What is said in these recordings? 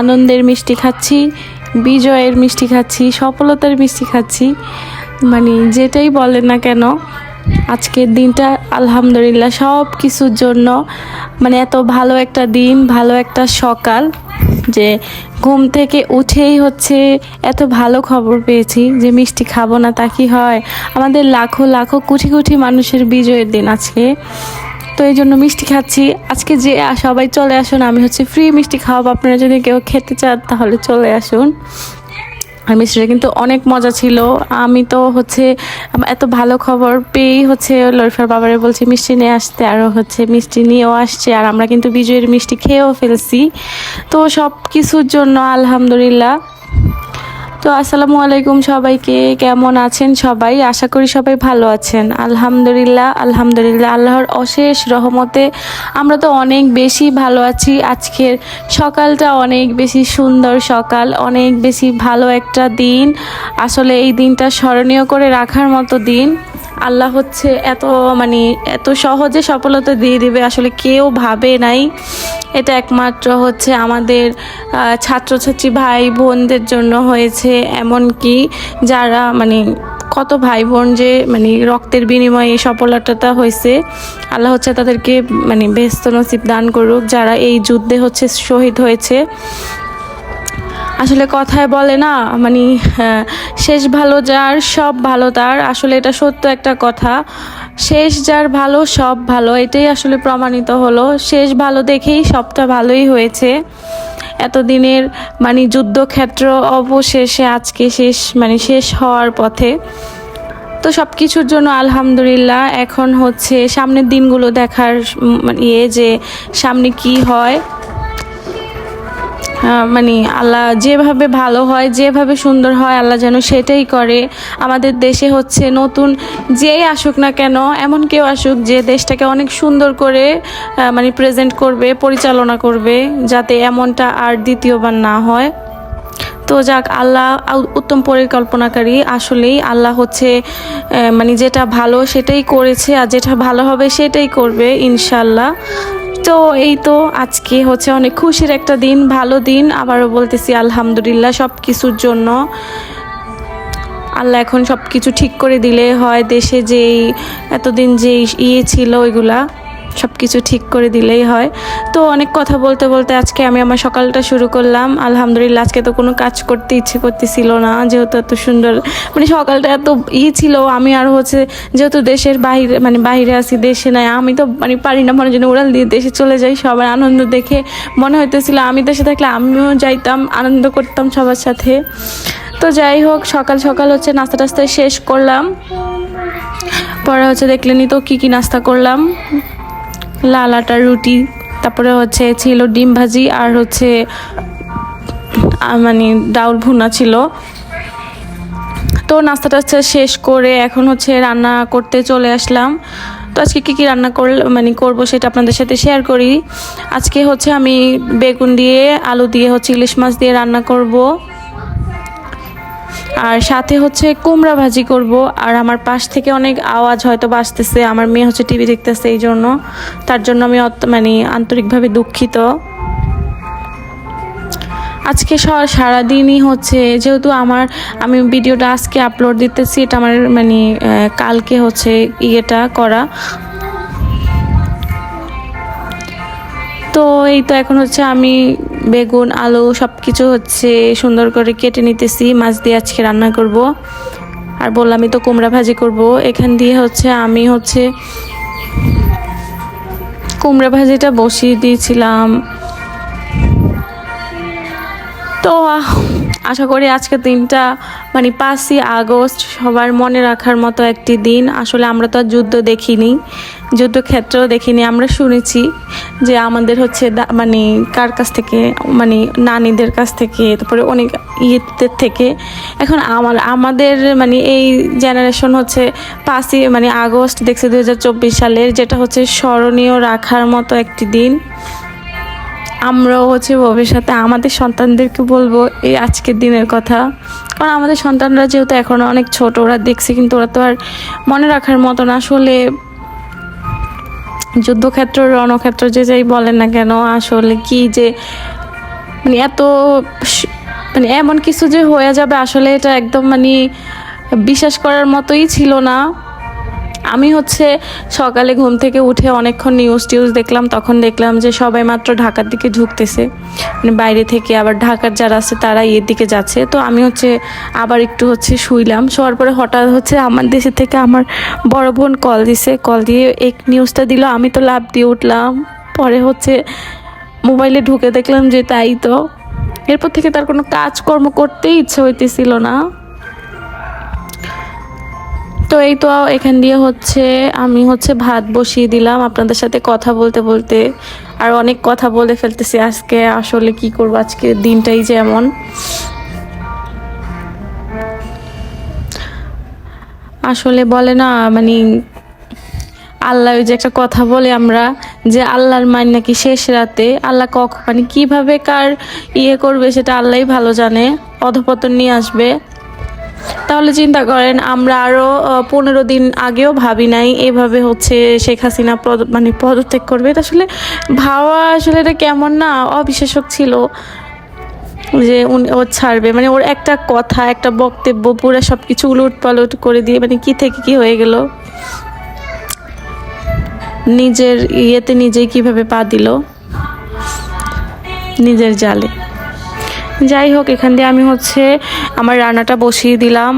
আনন্দের মিষ্টি খাচ্ছি, বিজয়ের মিষ্টি খাচ্ছি, সফলতার মিষ্টি খাচ্ছি। মানে যেটাই বলেন না কেন, আজকের দিনটা আলহামদুলিল্লাহ সব কিছুর জন্য মানে এত ভালো একটা দিন, ভালো একটা সকাল, যে ঘুম থেকে উঠেই হচ্ছে এত ভালো খবর পেয়েছি যে মিষ্টি খাব না তা কি হয়? আমাদের লাখো লাখো কোটি কোটি মানুষের বিজয়ের দিন আজকে। তো এই জন্য মিষ্টি খাচ্ছি। আজকে যে সবাই চলে আসুন, আমি হচ্ছে ফ্রি মিষ্টি খাওয়াবো। আপনারা যদি কেউ খেতে চান, তাহলে চলে আসুন। আর মিষ্টিটা কিন্তু অনেক মজা ছিল। আমি তো হচ্ছে এত ভালো খবর পেয়েই হচ্ছে লরিফার বাবারে বলছে, মিষ্টি নিয়ে আসতে। আর হচ্ছে, মিষ্টি নিয়েও আসছে। আর আমরা কিন্তু বিজয়ের মিষ্টি খেয়েও ফেলছি। তো সব কিছুর জন্য আলহামদুলিল্লাহ। তো আসসালামু আলাইকুম সবাইকে। কেমন আছেন সবাই? আশা করি সবাই ভালো আছেন। আলহামদুলিল্লাহ আলহামদুলিল্লাহ, আল্লাহর অশেষ রহমতে আমরা তো অনেক বেশি ভালো আছি। আজকের সকালটা অনেক বেশি সুন্দর সকাল, অনেক বেশি ভালো একটা দিন। আসলে এই দিনটা স্মরণীয় করে রাখার মতো দিন। আল্লাহ হচ্ছে এত মানে এত সহজে সফলতা দিয়ে দিবে, আসলে কেউ ভাবে নাই। এটা একমাত্র হচ্ছে আমাদের ছাত্রছাত্রী ভাই বোনদের জন্য হয়েছে। এমনকি যারা মানে কত ভাই বোন যে মানে রক্তের বিনিময়ে সফলতাটা হয়েছে, আল্লাহ হচ্ছে তাদেরকে মানে ব্যস্ত নসিব দান করুক। যারা এই যুদ্ধে হচ্ছে শহীদ হয়েছে আসলে কথায় বলে না মানে হ্যাঁ, শেষ ভালো যার সব ভালো তার আসলে এটা সত্য একটা কথা। শেষ যার ভালো সব ভালো এটাই আসলে প্রমাণিত হলো। শেষ ভালো দেখেই সবটা ভালোই হয়েছে। এতদিনের মানে যুদ্ধক্ষেত্র অবশেষে আজকে শেষ মানে শেষ হওয়ার পথে। তো সব কিছুর জন্য আলহামদুলিল্লাহ এখন হচ্ছে সামনের দিনগুলো দেখার মানে ইয়ে যে সামনে কি হয়। মানে আল্লাহ যেভাবে ভালো হয়, যেভাবে সুন্দর হয়, আল্লাহ যেন সেটাই করে। আমাদের দেশে হচ্ছে নতুন যেই আসুক না কেন, এমন কেউ আসুক যে দেশটাকে অনেক সুন্দর করে মানে প্রেজেন্ট করবে, পরিচালনা করবে, যাতে এমনটা আর দ্বিতীয়বার না হয়। তো যাক, আল্লাহ উত্তম পরিকল্পনাকারী। আসলেই আল্লাহ হচ্ছে মানে যেটা ভালো সেটাই করেছে, আর যেটা ভালো হবে সেটাই করবে ইনশাল্লাহ তো এই তো আজকে হচ্ছে অনেক খুশির একটা দিন, ভালো দিন। আবারও বলতেছি আলহামদুলিল্লাহ সব কিছুর জন্য। আল্লাহ এখন সব কিছু ঠিক করে দিলে হয় দেশে যেই এতদিন যেই ইয়ে ছিল ওইগুলা। সব কিছু ঠিক করে দিলেই হয়। তো অনেক কথা বলতে বলতে আজকে আমি আমার সকালটা শুরু করলাম। আলহামদুলিল্লাহ আজকে তো কোনো কাজ করতে ইচ্ছে করতেছিল না, যেহেতু এত সুন্দর মানে সকালটা এত ই ছিল, আমি আর হচ্ছে যেহেতু দেশের বাইরে মানে বাইরে আছি, দেশে নাই, আমি তো মানে পারি না মনে জন্য উড়াল দিয়ে দেশে চলে যাই সবার আনন্দ দেখে মনে হইতেছিল আমি দেশে থাকলে আমিও যাইতাম, আনন্দ করতাম সবার সাথে। তো যাই হোক, সকাল সকাল হচ্ছে নাস্তা টাস্তা শেষ করলাম। পরে হচ্ছে দেখলেনি তো কি কি নাস্তা করলাম। লাল আটার রুটি, তারপরে হচ্ছে ছিল ডিম ভাজি আর হচ্ছে মানে ডাউল ভুনা ছিল। তো নাস্তা টাস্তা শেষ করে এখন হচ্ছে রান্না করতে চলে আসলাম। তো আজকে কী কী রান্না কর মানে করব সেটা আপনাদের সাথে শেয়ার করি। আজকে হচ্ছে আমি বেগুন দিয়ে, আলু দিয়ে হচ্ছে ইলিশ মাছ দিয়ে রান্না করব। আর সাথে হচ্ছে কুমড়া ভাজি করব, আর আমার পাশ থেকে অনেক আওয়াজ হয়তো বাজতেছে, আমার মেয়ে হচ্ছে টিভি দেখতেছে এই জন্য। তার জন্য আমি মানে আন্তরিকভাবে দুঃখিত। আজকে সারাদিনই হচ্ছে, যেহেতু আমার, আমি ভিডিওটা আজকে আপলোড দিতেছি, এটা আমার মানে কালকে হচ্ছে ইয়েটা করা। তো এই তো এখন হচ্ছে আমি বেগুন, আলু সব কিছু হচ্ছে সুন্দর করে কেটে নিতেছি। মাছ দিয়ে আজকে রান্না করব। আর বললামই তো কুমড়া ভাজি করব। এখান দিয়ে হচ্ছে আমি হচ্ছে কুমড়া ভাজিটা বসিয়ে দিয়েছিলাম। তো আশা করি আজকের দিনটা মানে পাঁচই আগস্ট, সবার মনে রাখার মতো একটি দিন। আসলে আমরা তো আর যুদ্ধ দেখিনি, যুদ্ধক্ষেত্রেও দেখিনি, আমরা শুনেছি যে আমাদের হচ্ছে মানে কার কাছ থেকে মানে নানিদের কাছ থেকে, তারপরে অনেক ইয়েদের থেকে। এখন আমার, আমাদের মানে এই জেনারেশন হচ্ছে পাঁচই মানে আগস্ট, দেখছে দু সালের, যেটা হচ্ছে স্মরণীয় রাখার মতো একটি দিন। আমরাও হচ্ছে ভবিষ্যতে আমাদের সন্তানদেরকে বলব এই আজকের দিনের কথা। কারণ আমাদের সন্তানরা যেহেতু এখন অনেক ছোট, ওরা দেখছে কিন্তু ওরা তো আর মনে রাখার মতন আসলে যুদ্ধক্ষেত্র, রণক্ষেত্র যে যাই বলেন না কেন, আসলে কি যে মানে এত মানে এমন কিছু যে হয়ে যাবে আসলে এটা একদম মানে বিশ্বাস করার মতোই ছিল না। আমি হচ্ছে সকালে ঘুম থেকে উঠে অনেকক্ষণ নিউজ টিউজ দেখলাম, তখন দেখলাম যে সবাই মাত্র ঢাকার দিকে ঢুকতেছে। মানে বাইরে থেকে আবার ঢাকার যারা আছে তারা এর দিকে যাচ্ছে। তো আমি হচ্ছে আবার একটু হচ্ছে শুইলাম, শোয়ার পরে হঠাৎ হচ্ছে আমার দেশে থেকে আমার বড় বোন কল দিছে। কল দিয়ে এক নিউজটা দিল, আমি তো লাভ দিয়ে উঠলাম। পরে হচ্ছে মোবাইলে ঢুকে দেখলাম যে তাই তো। এরপর থেকে তার কোনো কাজকর্ম করতেই ইচ্ছে হইতেছিল না। তো এই তো এখান দিয়ে হচ্ছে আমি হচ্ছে ভাত বসিয়ে দিলাম আপনাদের সাথে কথা বলতে বলতে। আর অনেক কথা বলে ফেলতেছি আজকে, আসলে কি করব আজকে দিনটাই যেমন। আসলে বলে না মানে আল্লাহ ওই যে একটা কথা বলে আমরা, যে আল্লাহর মাইন নাকি শেষ রাতে, আল্লাহ কখ মানে কীভাবে কার ইয়ে করবে সেটা আল্লাহই ভালো জানে, অধপতন নিয়ে আসবে। তাহলে চিন্তা করেন, আমরা আরও পনেরো দিন আগেও ভাবি নাই, এভাবে হচ্ছে শেখ হাসিনা পদ- মানে পদত্যাগ করবে। এটা আসলে ভাবা আসলে এটা কেমন না, অবিশ্বাসক ছিল যে উনি ও ছাড়বে। মানে ওর একটা কথা, একটা বক্তব্য, পুরো সব কিছু উলট পালট করে দিয়ে মানে কি থেকে কি হয়ে গেল? নিজের ইয়েতে নিজেই কীভাবে পা দিল? নিজের জালে। যাই হোক, এখান দিয়ে আমি হচ্ছে আমার রান্নাটা বসিয়ে দিলাম।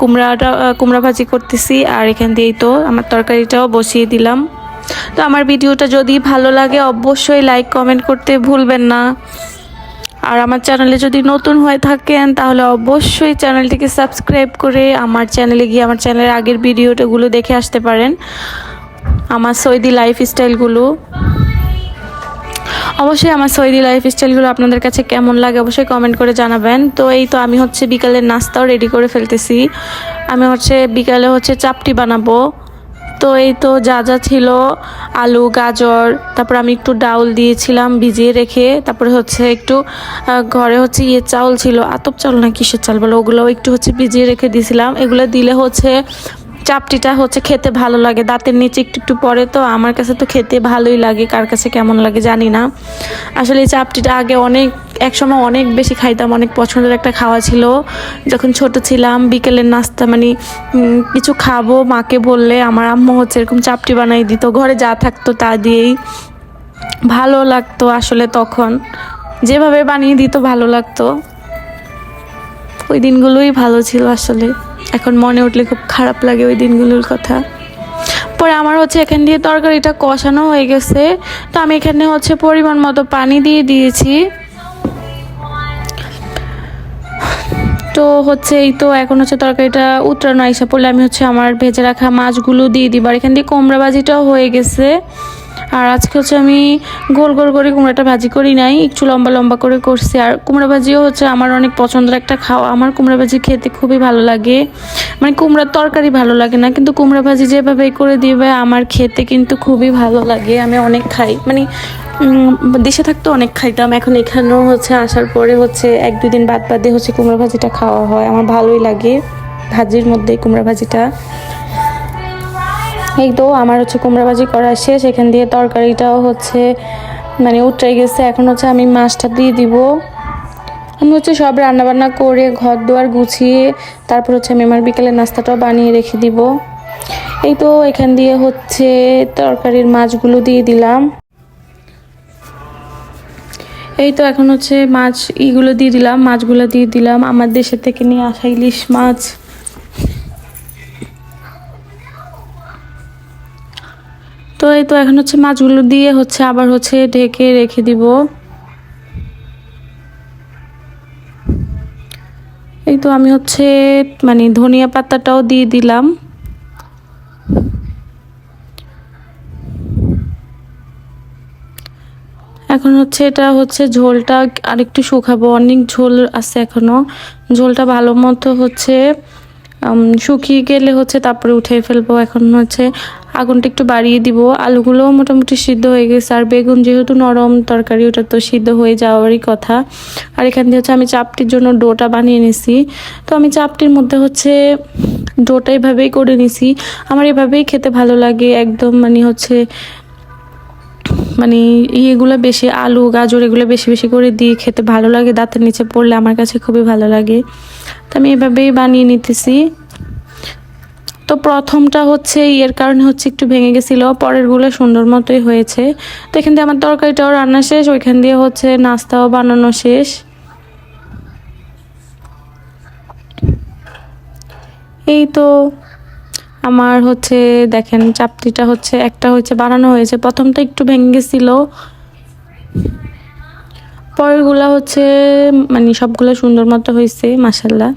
কুমড়াটা কুমড়া ভাজি করতেছি আর এখান দিয়েই তো আমার তরকারিটাও বসিয়ে দিলাম। তো আমার ভিডিওটা যদি ভালো লাগে, অবশ্যই লাইক কমেন্ট করতে ভুলবেন না। আর আমার চ্যানেলে যদি নতুন হয়ে থাকেন, তাহলে অবশ্যই চ্যানেলটিকে সাবস্ক্রাইব করে আমার চ্যানেলে গিয়ে আমার চ্যানেলের আগের ভিডিওটাগুলো দেখে আসতে পারেন। আমার সৌদি লাইফ স্টাইলগুলো অবশ্যই আমার সৌদি লাইফ স্টাইলগুলো আপনাদের কাছে কেমন লাগে অবশ্যই কমেন্ট করে জানাবেন। তো এই তো আমি হচ্ছে বিকালের নাস্তাও রেডি করে ফেলতেছি। আমি হচ্ছে বিকালে হচ্ছে চাপটি বানাবো। তো এই তো যা যা ছিল, আলু, গাজর, তারপর আমি একটু ডাউল দিয়েছিলাম ভিজিয়ে রেখে, তারপরে হচ্ছে একটু ঘরে হচ্ছে ইয়ে চাউল ছিল, আতপ চাউল না কিসের চাল বলো ওগুলো একটু হচ্ছে ভিজিয়ে রেখে দিয়েছিলাম। এগুলো দিলে হচ্ছে চাপটিটা হচ্ছে খেতে ভালো লাগে। দাঁতের নিচে একটু একটু পরে তো, আমার কাছে তো খেতে ভালোই লাগে, কার কাছে কেমন লাগে জানি না। আসলে এই চাপটিটা আগে অনেক, একসময় অনেক বেশি খাইতাম, অনেক পছন্দের একটা খাওয়া ছিল। যখন ছোট ছিলাম, বিকেলের নাস্তা মানে কিছু খাব, মাকে বললে আমার আম্মু হচ্ছে এরকম চাপটি বানাই দিত, ঘরে যা থাকতো তা দিয়েই। ভালো লাগতো আসলে তখন, যেভাবে বানিয়ে দিত ভালো লাগতো। ওই দিনগুলোই ভালো ছিল আসলে। এখন মনে উঠলে খুব খারাপ লাগে ওই দিনগুলোর কথা। পরে আমার হচ্ছে এখান দিয়ে তরকারিটা কষানো হয়ে গেছে। তো আমি এখানে হচ্ছে পরিমাণ মতো পানি দিয়ে দিয়েছি। তো হচ্ছে এই তো এখন হচ্ছে তরকারিটা উতরানো আইসা পড়লে আমি হচ্ছে আমার ভেজে রাখা মাছগুলো দিয়ে দিব। আর এখান দিয়ে কুমড়া ভাজিটাও হয়ে গেছে। আর আজকে হচ্ছে আমি গোল গোল করে কুমড়াটা ভাজি করি নাই, একটু লম্বা লম্বা করে করছি। আর কুমড়া ভাজিও হচ্ছে আমার অনেক পছন্দের একটা খাওয়া। আমার কুমড়া ভাজি খেতে খুবই ভালো লাগে। মানে কুমড়ার তরকারি ভালো লাগে না, কিন্তু কুমড়া ভাজি যেভাবে করে দিবে, আমার খেতে কিন্তু খুবই ভালো লাগে। আমি অনেক খাই মানে দেশে থাকতে অনেক খাইতাম। এখন এখানেও হচ্ছে আসার পরে হচ্ছে এক, দুই দিন বাদ বাদে হচ্ছে কুমড়া ভাজিটা খাওয়া হয়। আমার ভালোই লাগে ভাজির মধ্যে কুমড়া ভাজিটা। এই তো আমার হচ্ছে কুমড়াবাজি করা শেষ, এখান দিয়ে তরকারিটাও হচ্ছে মানে উঠে গেছে। এখন হচ্ছে আমি মাছটা দিয়ে দিব। আমি হচ্ছে সব রান্নাবান্না করে ঘর দুয়ার গুছিয়ে তারপর হচ্ছে আমি আমার বিকেলের নাস্তাটাও বানিয়ে রেখে দিব। এই তো এখান দিয়ে হচ্ছে তরকারির মাছগুলো দিয়ে দিলাম। এই তো এখন হচ্ছে মাছ ইগুলো দিয়ে দিলাম, মাছগুলো দিয়ে দিলাম। আমার দেশের থেকে নিয়ে আসা ইলিশ মাছ। তো এই তো এখন হচ্ছে মাছগুলো দিয়ে হচ্ছে আবার হচ্ছে ঢেকে রেখে দিব। এই তো আমি হচ্ছে মানে ধনিয়া পাতাটাও দিয়ে দিলাম। এখন হচ্ছে এটা হচ্ছে ঝোলটা আরেকটু শুকাবো। অনেক ঝোল আছে এখনও। ঝোলটা ভালো মতো হচ্ছে শুকিয়ে গেলে হচ্ছে তারপরে উঠে ফেলব। এখন হচ্ছে আগুনটা একটু বাড়িয়ে দিব। আলুগুলোও মোটামুটি সিদ্ধ হয়ে গেছে। আর বেগুন যেহেতু নরম তরকারি, ওটা তো সিদ্ধ হয়ে যাওয়ারই কথা। আর এখান দিয়ে হচ্ছে আমি চাপটির জন্য ডোটা বানিয়ে নিছি। তো আমি চাপটির মধ্যে হচ্ছে ডোটা এভাবেই করে নিছি। আমার এভাবেই খেতে ভালো লাগে। একদম মানে হচ্ছে মানে ইয়েগুলো বেশি, আলু, গাজর এগুলো বেশি বেশি করে দিয়ে খেতে ভালো লাগে। দাঁতের নিচে পড়লে আমার কাছে খুবই ভালো লাগে। তো আমি এভাবেই বানিয়ে নিতেছি। তো প্রথমটা হচ্ছে ইয়ের কারণে হচ্ছে একটু ভেঙে গেছিল। পরেরগুলো সুন্দর মতোই হয়েছে। তো এখান দিয়ে আমার তরকারিটাও রান্না শেষ। ওইখান দিয়ে হচ্ছে নাস্তাও বানানো শেষ। এই তো আমার হচ্ছে, দেখেন, চাপটিটা হচ্ছে, একটা হচ্ছে বানানো হয়েছে। প্রথমটা একটু ভেঙে গেছিল পরেরগুলা হচ্ছে মানে সবগুলো সুন্দর মতো হয়েছে মাসাল্লাহ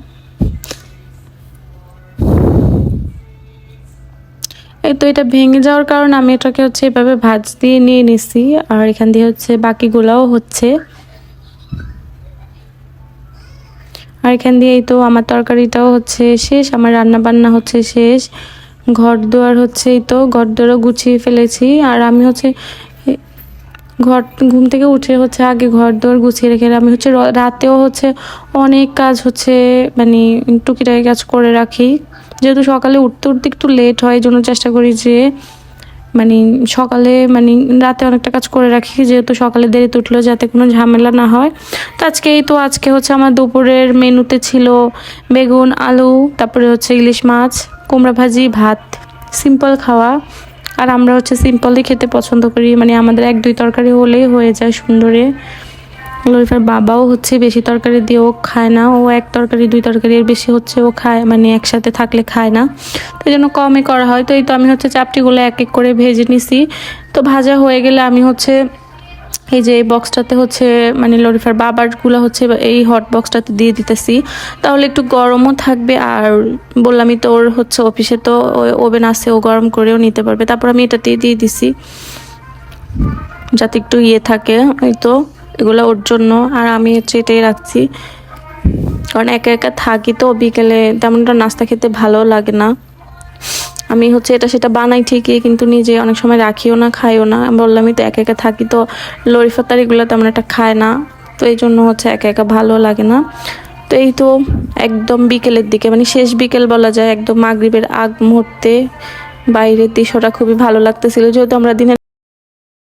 এই তো এটা ভেঙে যাওয়ার কারণে আমি এটাকে হচ্ছে এভাবে ভাজ দিয়ে নিয়ে নিছি, আর এখান দিয়ে হচ্ছে বাকিগুলাও হচ্ছে। আর এখান দিয়েই তো আমার তরকারিটাও হচ্ছে শেষ, আমার রান্না বান্না হচ্ছে শেষ। ঘর দুয়ার হচ্ছে এই তো, ঘর দুয়ারও গুছিয়ে ফেলেছি। আর আমি হচ্ছে, ঘর, ঘুম থেকে উঠে হচ্ছে আগে ঘর দুয়ার গুছিয়ে রেখে, আমি হচ্ছে রাতেও হচ্ছে অনেক কাজ হচ্ছে মানে টুকিটাকি কাজ করে রাখি। যেহেতু সকালে উঠতে উঠতে একটু লেট হয় জন্য চেষ্টা করি যে মানে সকালে মানে রাতে অনেকটা কাজ করে রাখি, যেহেতু সকালে দেরিতে উঠল যাতে কোনো ঝামেলা না হয়। তো আজকে এই তো, আজকে হচ্ছে আমার দুপুরের মেনুতে ছিল বেগুন, আলু, তারপরে হচ্ছে ইলিশ মাছ, কুমড়া ভাজি, ভাত, সিম্পল খাওয়া। আর আমরা হচ্ছে সিম্পলই খেতে পছন্দ করি মানে আমাদের এক দুই তরকারি হলেই হয়ে যায় সুন্দরে। লরিফার বাবাও হচ্ছে বেশি তরকারি দিয়ে ও খায় না। ও এক তরকারি, দুই তরকারি এর বেশি হচ্ছে ও খায় মানে একসাথে থাকলে খায় না। তো জন্য কমই করা হয়। তো এই তো আমি হচ্ছে চাপটিগুলো এক এক করে ভেজে নিছি। তো ভাজা হয়ে গেলে আমি হচ্ছে এই যে এই বক্সটাতে হচ্ছে মানে লরিফার বাবারগুলো হচ্ছে এই হট বক্সটাতে দিয়ে দিতেছি। তাহলে একটু গরমও থাকবে আর বললামই তো ওর হচ্ছে অফিসে তো ওভেন আছে, ও গরম করেও নিতে পারবে। তারপর আমি এটাতে দিয়ে দিছি। যাতে একটু ইয়ে থাকে ওই তো। এগুলো ওর জন্য, আর আমি হচ্ছে এটাই রাখছি। কারণ একা একা থাকি তো বিকেলে তেমনটা নাস্তা খেতে ভালো লাগে না। আমি হচ্ছে এটা সেটা বানাই ঠিকই, কিন্তু নিজে অনেক সময় রাখিও না, খাইও না। বললামই তো একা একা থাকি তো লরিফাতার এগুলো তেমন একটা খায় না। তো এই জন্য হচ্ছে একা একা ভালো লাগে না। তো এই তো একদম বিকেলের দিকে মানে শেষ বিকেল বলা যায়, একদম মাগরিবের আগ মুহূর্তে বাইরের দৃশ্যটা খুবই ভালো লাগতেছিল। যেহেতু আমরা দিনের